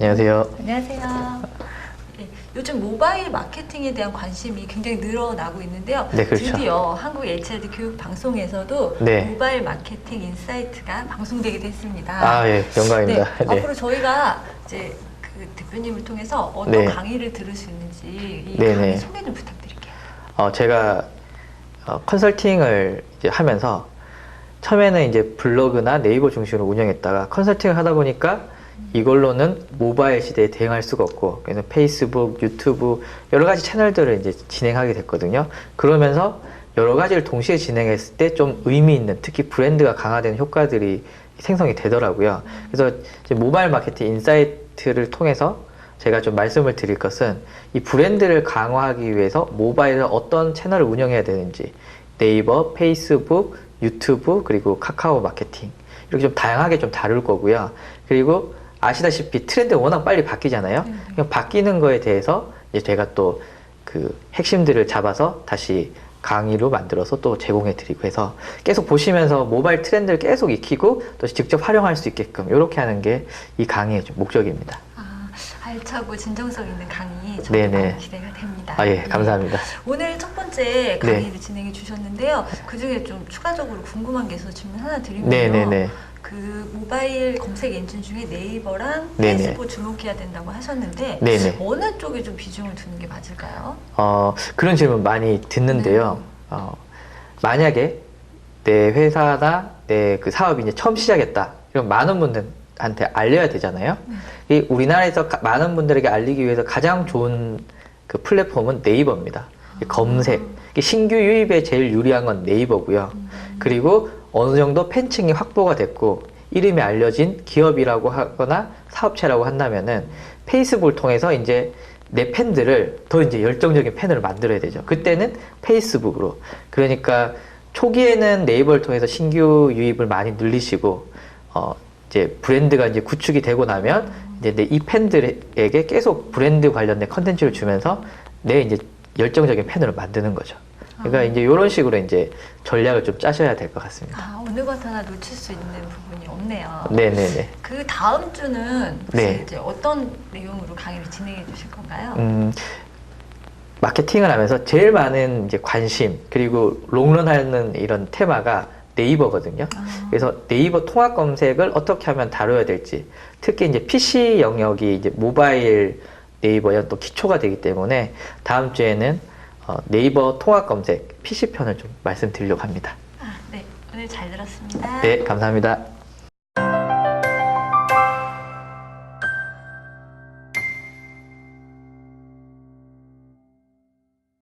안녕하세요. 안녕하세요. 네, 요즘 모바일 마케팅에 대한 관심이 굉장히 늘어나고 있는데요. 네, 그렇죠. 드디어 한국 HRD 교육 방송에서도 네. 모바일 마케팅 인사이트가 방송되게 됐습니다. 아, 예, 영광입니다. 네, 네. 앞으로 저희가 이제 그 대표님을 통해서 어떤 네. 강의를 들을 수 있는지 이 네, 강의 네. 소개 좀 부탁드릴게요. 어, 제가 어, 컨설팅을 이제 하면서 처음에는 이제 블로그나 네이버 중심으로 운영했다가 컨설팅을 하다 보니까 이걸로는 모바일 시대에 대응할 수가 없고 그래서 페이스북, 유튜브 여러 가지 채널들을 이제 진행하게 됐거든요. 그러면서 여러 가지를 동시에 진행했을 때 좀 의미 있는 특히 브랜드가 강화되는 효과들이 생성이 되더라고요. 그래서 모바일 마케팅 인사이트를 통해서 제가 좀 말씀을 드릴 것은 이 브랜드를 강화하기 위해서 모바일에 어떤 채널을 운영해야 되는지 네이버, 페이스북, 유튜브 그리고 카카오 마케팅 이렇게 좀 다양하게 좀 다룰 거고요. 그리고 아시다시피 트렌드가 워낙 빨리 바뀌잖아요. 그냥 바뀌는 거에 대해서 이제 제가 또 그 핵심들을 잡아서 다시 강의로 만들어서 또 제공해 드리고 해서 계속 보시면서 모바일 트렌드를 계속 익히고 또 직접 활용할 수 있게끔 이렇게 하는 게 이 강의의 좀 목적입니다. 아, 알차고 진정성 있는 강의 네네. 많이 기대가 됩니다. 아, 예, 네. 감사합니다. 오늘 첫 번째 네. 강의를 진행해 주셨는데요. 그 중에 좀 추가적으로 궁금한 게 있어서 질문 하나 드리면요. 네네네. 그 모바일 검색 엔진 중에 네이버랑 네네. 페이스북 주목해야 된다고 하셨는데 네네. 어느 쪽에 좀 비중을 두는 게 맞을까요? 어, 그런 질문 많이 듣는데요. 네. 어, 만약에 내 회사나 내 그 사업이 이제 처음 시작했다. 그럼 많은 분들 한테 알려야 되잖아요. 이 우리나라에서 가- 많은 분들에게 알리기 위해서 가장 좋은 그 플랫폼은 네이버입니다. 이 검색. 신규 유입에 제일 유리한 건 네이버고요. 그리고 어느 정도 팬층이 확보가 됐고 이름이 알려진 기업이라고 하거나 사업체라고 한다면은 페이스북을 통해서 이제 내 팬들을 더 이제 열정적인 팬으로 만들어야 되죠. 그때는 페이스북으로. 그러니까 초기에는 네이버를 통해서 신규 유입을 많이 늘리시고 어 이제 브랜드가 이제 구축이 되고 나면 이제 내 이 팬들에게 계속 브랜드 관련된 컨텐츠를 주면서 내 이제 열정적인 팬으로 만드는 거죠. 그러니까 아. 이제 이런 식으로 이제 전략을 좀 짜셔야 될 것 같습니다. 아, 어느 것 하나 놓칠 수 있는 부분이 없네요. 네네네. 그 다음 주는 네. 이제 어떤 내용으로 강의를 진행해 주실 건가요? 음, 마케팅을 하면서 제일 많은 이제 관심 그리고 롱런하는 이런 테마가 네이버거든요. 아. 그래서 네이버 통합 검색을 어떻게 하면 다뤄야 될지 특히 이제 PC 영역이 이제 모바일 네이버에 또 기초가 되기 때문에 다음 주에는 어, 네이버 통합 검색 PC 편을 좀 말씀드리려고 합니다. 아, 네. 오늘 잘 들었습니다. 네, 감사합니다.